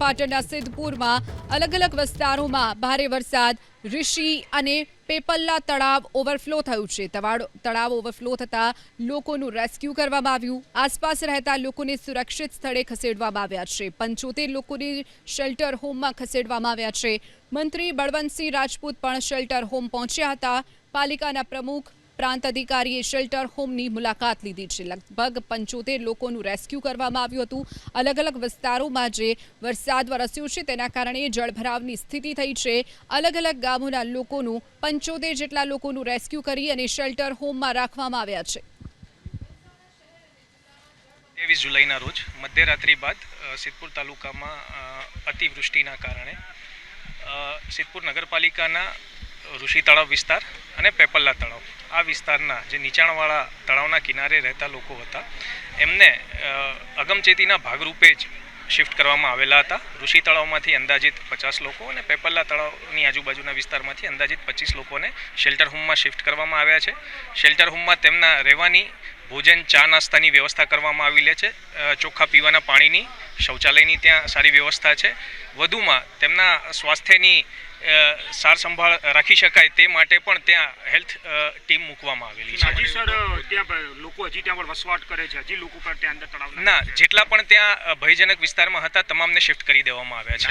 પાટણના સિદ્ધપુરમાં અલગ અલગ વિસ્તારોમાં ભારે વરસાદ, ઋષિ અને પેપલ્લા તળાવ ઓવરફ્લો થયું છે. તળાવ ઓવરફ્લો થતાં લોકોનું રેસ્ક્યુ કરવામાં આવ્યું. આસપાસ રહેતા લોકોને સુરક્ષિત સ્થળે ખસેડવામાં આવ્યા છે. પંચોતેર લોકોને શેલ્ટર હોમમાં ખસેડવામાં આવ્યા છે. મંત્રી બળવંતસિંહ રાજપૂત પણ શેલ્ટર હોમ પહોંચ્યા હતા. પાલિકાના પ્રમુખ પ્રાંત અધિકારીએ શેલ્ટર હોમની મુલાકાત લીધી છે. લગભગ પંચોતેર લોકોનું રેસ્ક્યુ કરવામાં આવ્યું હતું. અલગ અલગ વિસ્તારોમાં જે વરસાદ વરસ્યો છે તેના કારણે જળભરાવની સ્થિતિ થઈ છે. અલગ અલગ ગામોના લોકોનું પંચોતેર જેટલા લોકોનું રેસ્ક્યુ કરી અને શેલ્ટર હોમમાં રાખવામાં આવ્યા છે. ત્રેવીસ જુલાઈના રોજ મધ્યરાત્રિ બાદ સિદ્ધપુર તાલુકામાં અતિવૃષ્ટિના કારણે સિદ્ધપુર નગરપાલિકાના ઋષિ તળાવ વિસ્તાર અને પેપલ્લા તળાવ. આ વિસ્તારના જે નીચાણવાળા તળાવના કિનારે રહેતા લોકો હતા, એમને અગમચેતીના ભાગરૂપે જ શિફ્ટ કરવામાં આવેલા હતા. ઋષિ તળાવમાંથી અંદાજિત પચાસ લોકો અને પેપલ્લા તળાવની આજુબાજુના વિસ્તારમાંથી અંદાજિત પચીસ લોકોને શેલ્ટર હોમમાં શિફ્ટ કરવામાં આવ્યા છે. શેલ્ટર હોમમાં તેમના રહેવાની ભોજન ચા નાસ્તાની વ્યવસ્થા કરવામાં આવેલી છે. ચોખ્ખા પીવાના પાણીની શૌચાલયની ત્યાં સારી વ્યવસ્થા છે. વધુમાં તેમના સ્વાસ્થ્યની સાર સંભાળ રાખી શકાય તે માટે પણ ત્યાં હેલ્થ ટીમ મૂકવામાં આવેલી છે. હજી સર ત્યાં લોકો હજી ત્યાં પર વસવાટ કરે છે. હજી લોકો પણ ત્યાં અંદર તળાવ ના જેટલા પણ ત્યાં ભયજનક વિસ્તારમાં હતા તમામને શિફ્ટ કરી દેવામાં આવ્યા છે.